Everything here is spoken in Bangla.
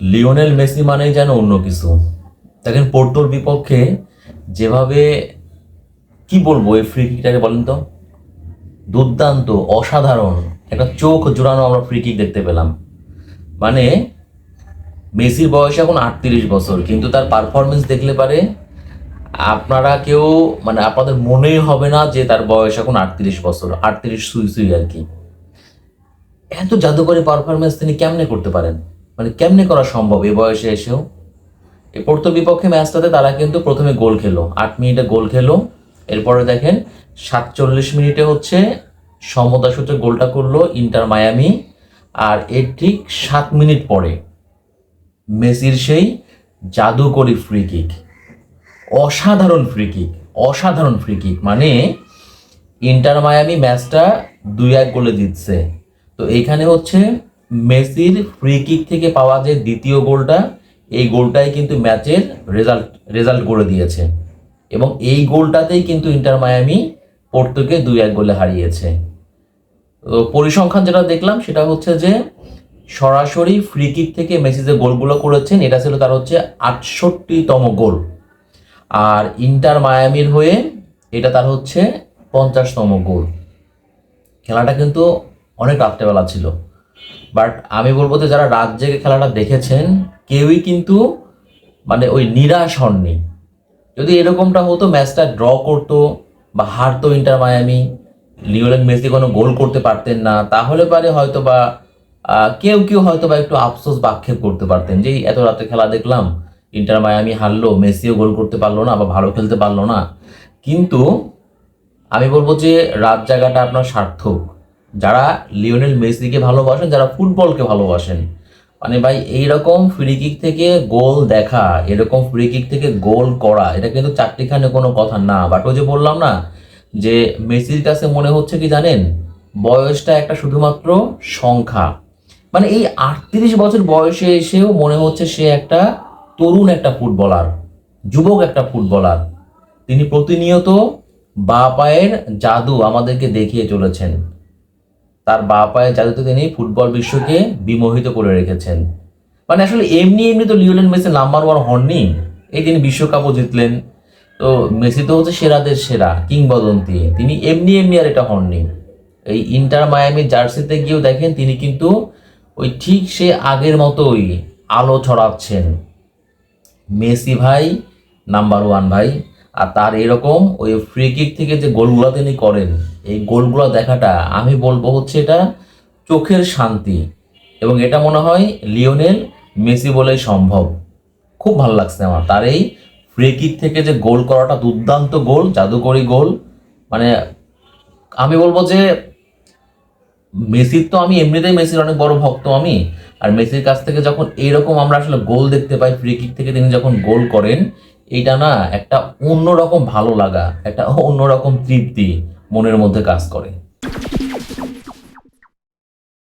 লিওনেল মেসি মানেই যেন অন্য কিছু। দেখেন পোর্টোর বিপক্ষে যেভাবে, কি বলব এই ফ্রি কিকটাকে বলেন তো? দুর্দান্ত, অসাধারণ, একটা চোখ জোড়ানো আমরা ফ্রি কিক দেখতে পেলাম। মানে মেসির বয়স এখন আটত্রিশ বছর, কিন্তু তার পারফরমেন্স দেখলে পারে আপনারা কেউ মানে আপনাদের মনেই হবে না যে তার বয়স এখন আটত্রিশ বছর, আটত্রিশ সুই সুই আর কি। এত জাদুকরী পারফরমেন্স তিনি কেমনে করতে পারেন? মানে কেমনে করা সম্ভব এ বয়সে এসেও? এই পোর্তো বিপক্ষে ম্যাচটাতে তারা কিন্তু প্রথমে গোল খেলো আট মিনিটে গোল খেলো এরপরে দেখেন, সাতচল্লিশ মিনিটে হচ্ছে সমতা সূচক গোলটা করল ইন্টার মায়ামি। আর এর ঠিক সাত মিনিট পরে মেসির সেই জাদুকরী ফ্রি কিক অসাধারণ ফ্রি কিক অসাধারণ ফ্রি কিক মানে ইন্টার মায়ামি ম্যাচটা দুই এক গোলে জিতছে। তো এইখানে হচ্ছে মেসির ফ্রি কিক থেকে পাওয়া যে দ্বিতীয় গোলটা, এই গোলটাই কিন্তু ম্যাচের রেজাল্ট রেজাল্ট করে দিয়েছে। এবং এই গোলটাতেই কিন্তু ইন্টার মায়ামি পোর্তুকে দুই এক গোলে হারিয়েছে। তো পরিসংখ্যান যেটা দেখলাম, সেটা হচ্ছে যে সরাসরি ফ্রি কিক থেকে মেসি যে গোলগুলো করেছেন, এটা ছিল তার হচ্ছে আটষট্টিতম গোল। আর ইন্টার মায়ামির হয়ে এটা তার হচ্ছে পঞ্চাশতম গোল। খেলাটা কিন্তু অনেক রাত্রেবেলা ছিল। বাট আমি বলব যে যারা রাত জেগে খেলাটা দেখেছেন, কেউই কিন্তু মানে ওই নিরাশ হননি। যদি এরকমটা হতো, ম্যাচটা ড্র করতো বা হারতো ইন্টার মায়ামি লিওলেন মেসি কোনো গোল করতে পারতেন না, তাহলে পারে হয়তো বা কেউ কেউ হয়তো বা একটু আফসোস বা আক্ষেপ করতে পারতেন যে এত রাতে খেলা দেখলাম, ইন্টার মায়ামি হারলো, মেসিও গোল করতে পারল না বা ভালো খেলতে পারল না। কিন্তু আমি বলব যে, রাত জায়গাটা আপনার সার্থক। যারা লিওনেল মেসিকে ভালোবাসেন, যারা ফুটবলকে ভালোবাসেন। মানে ভাই, এইরকম ফ্রি কিক থেকে গোল দেখা, এরকম ফ্রি কিক থেকে গোল করা, এটা কিন্তু চারটিখানে কোনো কথা না। বাট ওই যে বললাম না, যে মেসির কাছে মনে হচ্ছে কি জানেন? বয়সটা একটা শুধুমাত্র সংখ্যা। মানে এই আটত্রিশ বছর বয়সে এসেও মনে হচ্ছে সে একটা তরুণ একটা ফুটবলার, যুবক একটা ফুটবলার। তিনি প্রতিনিয়ত বা পায়ের জাদু আমাদেরকে দেখিয়ে চলেছেন। তার বা পায়ের জাদুতে তিনি ফুটবল বিশ্বকে বিমোহিত করে রেখেছেন। মানে আসলে এমনি এমনি তো লিওনেল মেসি নাম্বার ওয়ান হননি। এই তিনি বিশ্বকাপও জিতলেন। তো মেসি তো হচ্ছে সেরাদের সেরা, কিংবদন্তি। তিনি এমনি এমনি আর এটা হননি। এই ইন্টার মায়ামি জার্সিতে গিয়েও দেখেন, তিনি কিন্তু ওই ঠিক সে আগের মতোই আলো ছড়াচ্ছেন। মেসি ভাই, নাম্বার ওয়ান ভাই। আর তার এরকম ওই ফ্রি কিক থেকে যে গোলগুলো তিনি করেন, এই গোলগুলো দেখাটা আমি বলব হচ্ছে এটা চোখের শান্তি এবং এটা মনে হয় লিওনেল মেসি বলেই সম্ভব। খুব ভালো লাগছে আমার। তার এই ফ্রি কিক থেকে যে গোল করাটা দুর্দান্ত গোল, জাদুকরি গোল মানে আমি বলব যে মেসির তো আমি এমনিতেই মেসির অনেক বড় ভক্ত আমি, আর মেসির কাছ থেকে যখন এইরকম আমরা আসলে গোল দেখতে পাই ফ্রি কিক থেকে তিনি যখন গোল করেন এইটা না একটা অন্যরকম ভালো লাগা একটা অন্যরকম তৃপ্তি মনের মধ্যে কাজ করে।